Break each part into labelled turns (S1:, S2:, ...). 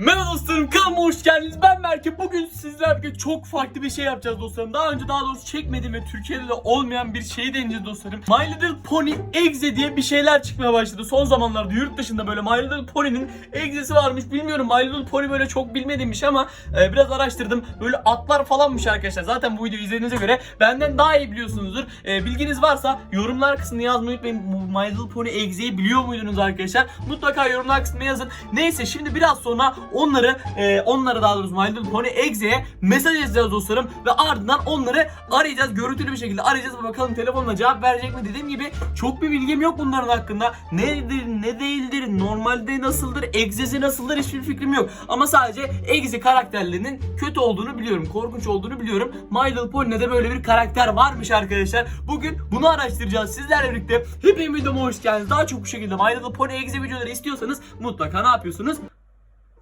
S1: Merhaba dostlarım kanalıma hoş geldiniz. Ben Berke. Bugün sizlerle çok farklı bir şey yapacağız dostlarım. Daha önce daha doğrusu çekmediğim ve Türkiye'de de olmayan bir şeyi deneyeceğiz dostlarım. My Little Pony Exe diye bir şeyler çıkmaya başladı. Son zamanlarda yurt dışında böyle My Little Pony'nin Exe'si varmış. Bilmiyorum My Little Pony böyle çok bilmediğim bir şey ama e, biraz araştırdım. Böyle atlar falanmış arkadaşlar. Zaten bu videoyu izlediğinize göre benden daha iyi biliyorsunuzdur. E, bilginiz varsa yorumlar kısmına yazmayı unutmayın. Bu My Little Pony Exe'yi biliyor muydunuz arkadaşlar? Mutlaka yorumlar kısmına yazın. Neyse şimdi biraz sonra onları e, onlara daha doğrusu My Little Pony Exe'ye mesaj yazacağız dostlarım. Ve ardından onları arayacağız görüntülü bir şekilde arayacağız. Bakalım telefonla cevap verecek mi? Dediğim gibi çok bir bilgim yok bunların hakkında. Nedir ne değildir normalde nasıldır Exe'si nasıldır hiçbir fikrim yok. Ama sadece Exe karakterlerinin kötü olduğunu biliyorum korkunç olduğunu biliyorum. My Little Pony'de de böyle bir karakter varmış arkadaşlar. Bugün bunu araştıracağız sizlerle birlikte. Hepiniz videoma hoş geldiniz. Daha çok bu şekilde My Little Pony Exe videoları istiyorsanız mutlaka ne yapıyorsunuz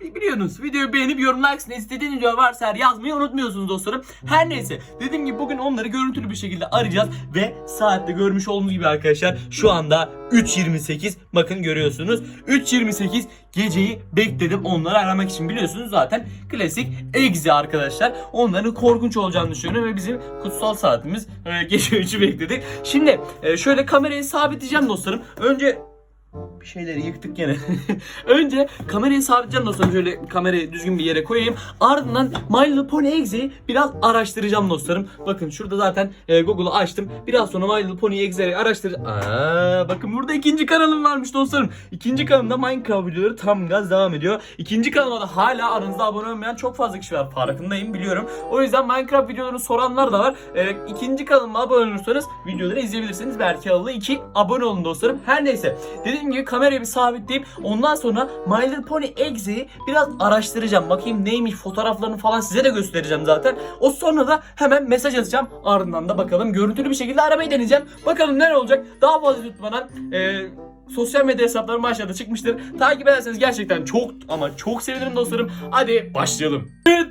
S1: Biliyorsunuz videoyu beğenip yorumlar kısmına istediğiniz video varsa eğer yazmayı unutmuyorsunuz dostlarım. Her neyse dediğim gibi bugün onları görüntülü bir şekilde arayacağız ve saatte görmüş olduğunuz gibi arkadaşlar şu anda 3.28 bakın görüyorsunuz 3.28 geceyi bekledim onları aramak için biliyorsunuz zaten klasik Exe arkadaşlar onların korkunç olacağını düşünüyorum ve bizim kutsal saatimiz e, gece 3'ü bekledik. Şimdi e, şöyle kamerayı sabitleyeceğim dostlarım. Önce bir şeyleri yıktık gene. Önce kamerayı sabitleyeceğim dostlarım. Şöyle kamerayı düzgün bir yere koyayım. Ardından My Little Pony Exe'yi biraz araştıracağım dostlarım. Bakın şurada zaten e, Google'u açtım. Biraz sonra My Little Pony Exe'yi araştıracağım. Aa, bakın burada ikinci kanalım varmış dostlarım. İkinci kanalımda Minecraft videoları tam gaz devam ediyor. İkinci kanalıma hala aranızda abone olmayan çok fazla kişi var. Farkındayım biliyorum. O yüzden Minecraft videolarını soranlar da var. E, ikinci kanalıma abone olursanız videoları izleyebilirsiniz. Belki Alı 2 abone olun dostlarım. Her neyse. Dediğim gibi kamerayı bir sabitleyip ondan sonra My Little Pony Exe'yi biraz araştıracağım. Bakayım neymiş fotoğraflarını falan size de göstereceğim zaten. O sonra da hemen mesaj atacağım. Ardından da bakalım görüntülü bir şekilde arabayı deneyeceğim. Bakalım ne olacak. Daha fazla tutmadan eee Sosyal medya hesaplarım aşağıda çıkmıştır. Takip ederseniz gerçekten çok ama çok sevinirim dostlarım. Hadi başlayalım.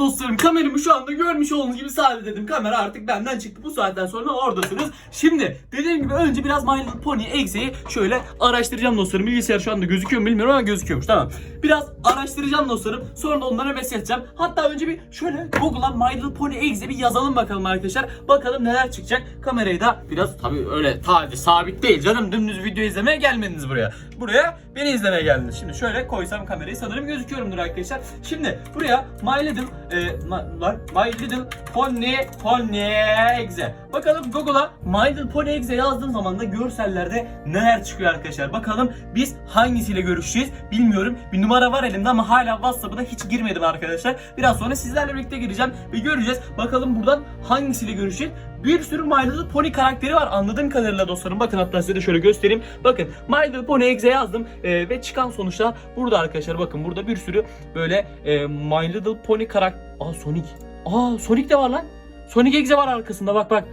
S1: Dostlarım kameramı şu anda görmüş olduğunuz gibi sabitledim. Kamera artık benden çıktı. Bu saatten sonra oradasınız. Şimdi dediğim gibi önce biraz My Little Pony Exe'yi şöyle araştıracağım dostlarım. Bilgisayar şu anda gözüküyor mu bilmiyorum ama gözüküyormuş. Tamam. Biraz araştıracağım dostlarım. Sonra onlara atacağım. Hatta önce bir şöyle Google'a My Little Pony Exe bir yazalım bakalım arkadaşlar. Bakalım neler çıkacak. Kamerayı da biraz tabii öyle tadi sabit değil canım. Dümdüz video izlemeye gelmediniz buraya. Buraya beni izlemeye geldiniz. Şimdi şöyle koysam kamerayı sanırım gözüküyorumdur arkadaşlar. Şimdi buraya My Little e, lan, My Little Pony Pony Exe. Bakalım Google'a My Little Pony Exe yazdığım zaman da görsellerde neler çıkıyor arkadaşlar. Bakalım biz hangisiyle görüşeceğiz bilmiyorum. Bir numara var elimde ama hala WhatsApp'a da hiç girmedim arkadaşlar. Biraz sonra sizlerle birlikte gireceğim ve göreceğiz. Bakalım buradan hangisiyle görüşeceğiz. Bir sürü My Little Pony karakteri var anladığım kadarıyla dostlarım. Bakın hatta size de şöyle göstereyim. Bakın My Little Pony Exe yazdım e, ve çıkan sonuçta burada arkadaşlar. Bakın burada bir sürü böyle e, My Little Pony karakter... Aa Sonic. Aa Sonic de var lan. Sonic Exe var arkasında bak bak.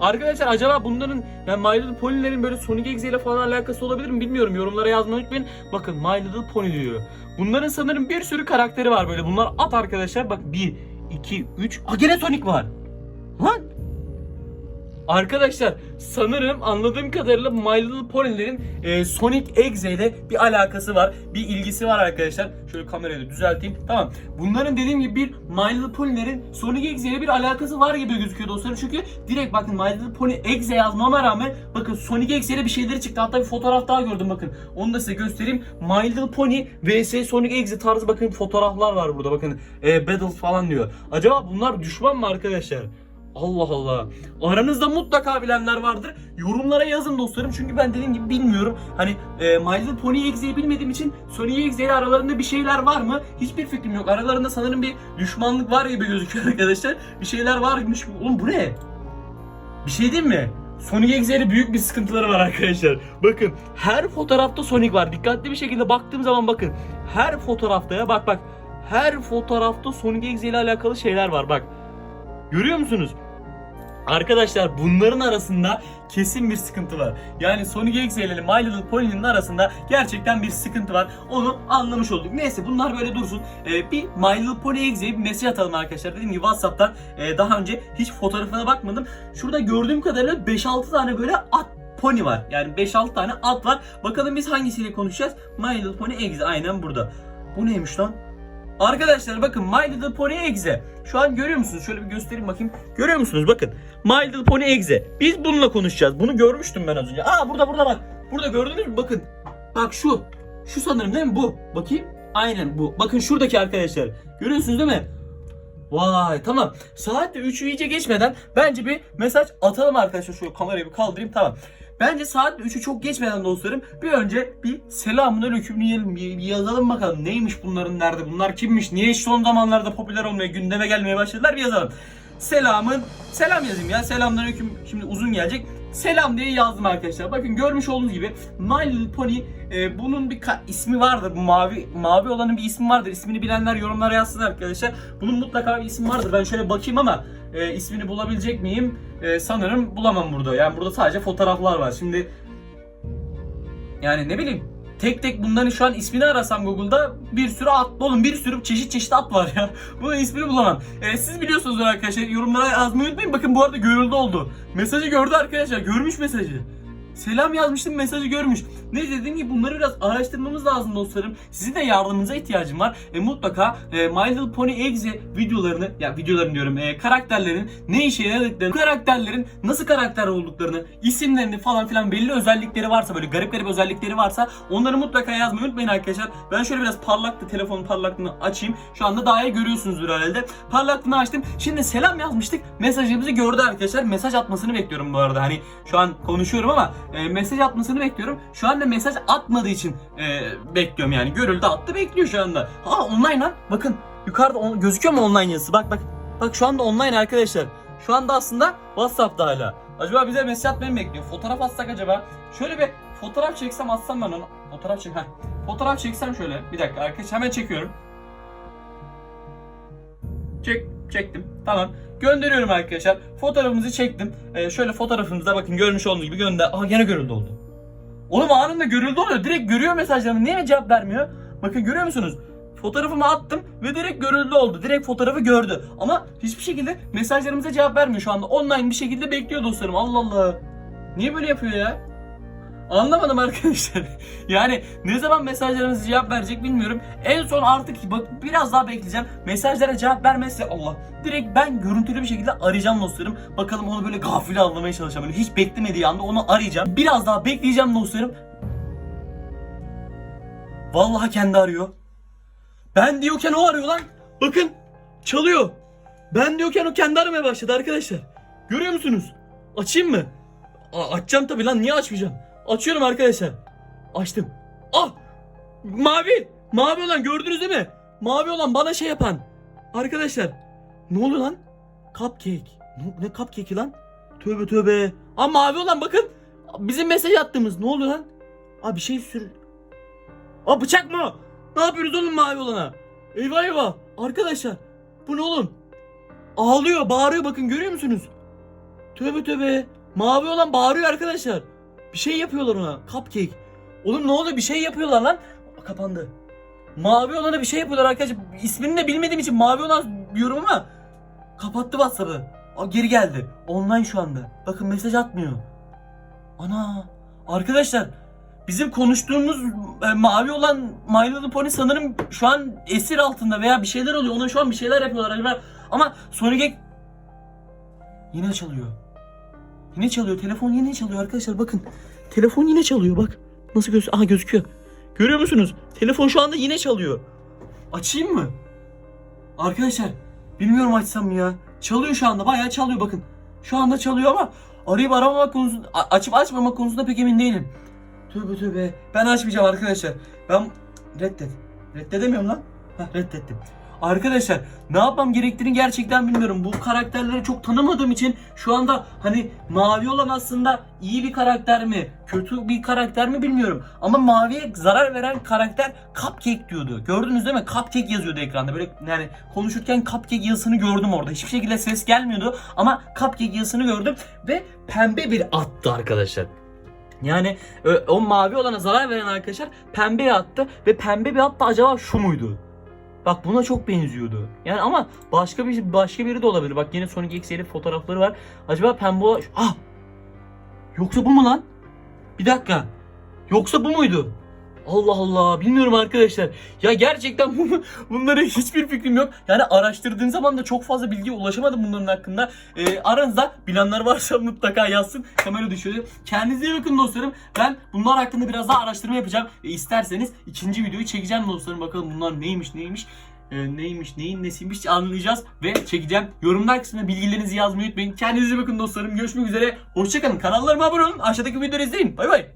S1: Arkadaşlar acaba bunların yani My Little Pony'lerin böyle Sonic Exe ile falan alakası olabilir mi bilmiyorum. Yorumlara yazmayı unutmayın. Bakın My Little Pony diyor. Bunların sanırım bir sürü karakteri var böyle. Bunlar at arkadaşlar. Bak 1, 2, 3. Aa gene Sonic var. Arkadaşlar sanırım anladığım kadarıyla My Little Pony'lerin e, Sonic Exe ile bir alakası var. Bir ilgisi var arkadaşlar. Şöyle kamerayı düzelteyim. Tamam. Bunların dediğim gibi bir My Little Pony'lerin Sonic Exe ile bir alakası var gibi gözüküyor dostlarım. Çünkü direkt bakın My Little Pony Exe yazmama rağmen bakın Sonic Exe ile bir şeyleri çıktı. Hatta bir fotoğraf daha gördüm bakın. Onu da size göstereyim. My Little Pony vs Sonic Exe tarzı bakın fotoğraflar var burada. Bakın e, Battle falan diyor. Acaba bunlar düşman mı arkadaşlar? Allah Allah. Aranızda mutlaka bilenler vardır. Yorumlara yazın dostlarım. Çünkü ben dediğim gibi bilmiyorum. Hani e, My Little Pony Exe'yi bilmediğim için Sony Exe ile aralarında bir şeyler var mı? Hiçbir fikrim yok. Aralarında sanırım bir düşmanlık var gibi gözüküyor arkadaşlar. Bir şeyler varmış. Oğlum bu ne? Bir şey değil mi? Sonic ile büyük bir sıkıntıları var arkadaşlar. Bakın her fotoğrafta Sonic var. Dikkatli bir şekilde baktığım zaman bakın. Her fotoğrafta ya bak bak. Her fotoğrafta Sonic Exe ile alakalı şeyler var bak. Görüyor musunuz? Arkadaşlar bunların arasında kesin bir sıkıntı var. Yani Sonic Exe ile My Little Pony'nin arasında gerçekten bir sıkıntı var. Onu anlamış olduk. Neyse bunlar böyle dursun. Ee, bir My Little Pony Exe'ye bir mesaj atalım arkadaşlar. Dediğim gibi Whatsapp'tan e, daha önce hiç fotoğrafına bakmadım. Şurada gördüğüm kadarıyla 5-6 tane böyle at pony var. Yani 5-6 tane at var. Bakalım biz hangisiyle konuşacağız? My Little Pony Exe aynen burada. Bu neymiş lan? Arkadaşlar bakın My Little Pony Exe. Şu an görüyor musunuz? Şöyle bir göstereyim bakayım. Görüyor musunuz? Bakın. My Little Pony Exe. Biz bununla konuşacağız. Bunu görmüştüm ben az önce. Aa burada burada bak. Burada gördünüz mü? Bakın. Bak şu. Şu sanırım değil mi? Bu. Bakayım. Aynen bu. Bakın şuradaki arkadaşlar. Görüyorsunuz değil mi? Vay tamam. Saat de 3'ü iyice geçmeden bence bir mesaj atalım arkadaşlar. Şu kamerayı bir kaldırayım tamam. Bence saat 3'ü çok geçmeden dostlarım bir önce bir selamun aleyküm diyelim bir, bir yazalım bakalım neymiş bunların nerede bunlar kimmiş niye son zamanlarda popüler olmaya gündeme gelmeye başladılar bir yazalım. Selamın selam yazayım ya selamün aleyküm şimdi uzun gelecek. Selam diye yazdım arkadaşlar. Bakın görmüş olduğunuz gibi My Little Pony e, bunun bir ismi vardır. Bu mavi mavi olanın bir ismi vardır. İsmini bilenler yorumlara yazsın arkadaşlar. Bunun mutlaka bir ismi vardır. Ben şöyle bakayım ama e, ismini bulabilecek miyim? E, sanırım bulamam burada. Yani burada sadece fotoğraflar var. Şimdi yani ne bileyim tek tek bunların şu an ismini arasam Google'da bir sürü at oğlum bir sürü çeşit çeşit at var ya. Bunun ismini bulamam. E, siz biliyorsunuz arkadaşlar yorumlara yazmayı unutmayın. Bakın bu arada görüldü oldu. Mesajı gördü arkadaşlar. Görmüş mesajı. Selam yazmıştım mesajı görmüş. Ne dediğim gibi bunları biraz araştırmamız lazım dostlarım. Sizin de yardımınıza ihtiyacım var. E, mutlaka e, My Little Pony Exe videolarını ya videolarını diyorum e, karakterlerin ne işe yaradıklarını, karakterlerin nasıl karakter olduklarını, isimlerini falan filan belli özellikleri varsa böyle garip garip özellikleri varsa onları mutlaka yazmayı unutmayın arkadaşlar. Ben şöyle biraz parlaktı telefonun parlaklığını açayım. Şu anda daha iyi görüyorsunuzdur herhalde. Parlaklığını açtım. Şimdi selam yazmıştık. Mesajımızı gördü arkadaşlar. Mesaj atmasını bekliyorum bu arada. Hani şu an konuşuyorum ama e, mesaj atmasını bekliyorum. Şu anda mesaj atmadığı için e, bekliyorum yani. Görüldü attı bekliyor şu anda. Ha online lan. Bakın yukarıda on- gözüküyor mu online yazısı? Bak bak. Bak şu anda online arkadaşlar. Şu anda aslında WhatsApp'ta hala. Acaba bize mesaj atmayı mı bekliyor? Fotoğraf atsak acaba? Şöyle bir fotoğraf çeksem atsam ben onu. Fotoğraf çek. Heh. Fotoğraf çeksem şöyle. Bir dakika arkadaş hemen çekiyorum. Çek, çektim. Tamam. Gönderiyorum arkadaşlar. Fotoğrafımızı çektim. Ee, şöyle fotoğrafımızda bakın görmüş olduğunuz gibi gönder. Aha gene görüldü oldu. Oğlum anında görüldü oluyor. Direkt görüyor mesajlarımı. Niye cevap vermiyor? Bakın görüyor musunuz? Fotoğrafımı attım ve direkt görüldü oldu. Direkt fotoğrafı gördü. Ama hiçbir şekilde mesajlarımıza cevap vermiyor şu anda. Online bir şekilde bekliyor dostlarım. Allah Allah. Niye böyle yapıyor ya? Anlamadım arkadaşlar. Yani ne zaman mesajlarınıza cevap verecek bilmiyorum. En son artık bak biraz daha bekleyeceğim. Mesajlara cevap vermezse Allah. Direkt ben görüntülü bir şekilde arayacağım dostlarım. Bakalım onu böyle gafile avlamaya çalışacağım. Böyle hiç beklemediği anda onu arayacağım. Biraz daha bekleyeceğim dostlarım. Vallahi kendi arıyor. Ben diyorken o arıyor lan. Bakın çalıyor. Ben diyorken o kendi aramaya başladı arkadaşlar. Görüyor musunuz? Açayım mı? A- açacağım tabii lan niye açmayacağım? Açıyorum arkadaşlar. Açtım. Ah! Mavi! Mavi olan gördünüz değil mi? Mavi olan bana şey yapan. Arkadaşlar. Ne oluyor lan? Cupcake. Ne, ne cupcake'i lan? Tövbe tövbe. Aa mavi olan bakın. Bizim mesaj attığımız. Ne oluyor lan? Aa bir şey sür... Aa bıçak mı? Ne yapıyoruz oğlum mavi olana? Eyvah eyvah. Arkadaşlar. Bu ne oğlum? Ağlıyor, bağırıyor bakın görüyor musunuz? Tövbe tövbe. Mavi olan bağırıyor arkadaşlar. Bir şey yapıyorlar ona. Cupcake. Oğlum ne oldu? Bir şey yapıyorlar lan. Kapandı. Mavi olana bir şey yapıyorlar arkadaşlar. İsmini de bilmediğim için mavi olan diyorum ama kapattı WhatsApp'ı. Aa, geri geldi. Online şu anda. Bakın mesaj atmıyor. Ana. Arkadaşlar bizim konuştuğumuz e, mavi olan My Little Pony sanırım şu an esir altında veya bir şeyler oluyor. Ona şu an bir şeyler yapıyorlar acaba. Ama Sonic Egg- yine çalıyor. Yine çalıyor. Telefon yine çalıyor arkadaşlar bakın. Telefon yine çalıyor bak. Nasıl göz Aha gözüküyor. Görüyor musunuz? Telefon şu anda yine çalıyor. Açayım mı? Arkadaşlar bilmiyorum açsam mı ya. Çalıyor şu anda bayağı çalıyor bakın. Şu anda çalıyor ama arayıp aramamak konusunda açıp açmamak konusunda pek emin değilim. Tövbe tövbe. Ben açmayacağım arkadaşlar. Ben reddet. Reddedemiyorum lan. Heh, reddettim. Arkadaşlar ne yapmam gerektiğini gerçekten bilmiyorum. Bu karakterleri çok tanımadığım için şu anda hani mavi olan aslında iyi bir karakter mi, kötü bir karakter mi bilmiyorum. Ama maviye zarar veren karakter Cupcake diyordu. Gördünüz değil mi? Cupcake yazıyordu ekranda. Böyle yani konuşurken Cupcake yazısını gördüm orada. Hiçbir şekilde ses gelmiyordu ama Cupcake yazısını gördüm ve pembe bir attı arkadaşlar. Yani ö- o mavi olana zarar veren arkadaşlar pembeye attı ve pembe bir at da acaba şu muydu? Bak buna çok benziyordu. Yani ama başka bir başka biri de olabilir. Bak yine Sonic X'lerin fotoğrafları var. Acaba pembe. Ah! Yoksa bu mu lan? Bir dakika. Yoksa bu muydu? Allah Allah bilmiyorum arkadaşlar. Ya gerçekten bu- bunlara hiçbir fikrim yok. Yani araştırdığım zaman da çok fazla bilgiye ulaşamadım bunların hakkında. Ee, aranızda bilenler varsa mutlaka yazsın. Kamera düşüyor. Kendinize iyi bakın dostlarım. Ben bunlar hakkında biraz daha araştırma yapacağım. E, isterseniz ikinci videoyu çekeceğim dostlarım. Bakalım bunlar neymiş neymiş. e, neymiş neyin nesiymiş anlayacağız ve çekeceğim. Yorumlar kısmına bilgilerinizi yazmayı unutmayın. Kendinize bakın dostlarım. Görüşmek üzere. Hoşçakalın. Kanallarıma abone olun. Aşağıdaki videoları izleyin. Bay bay.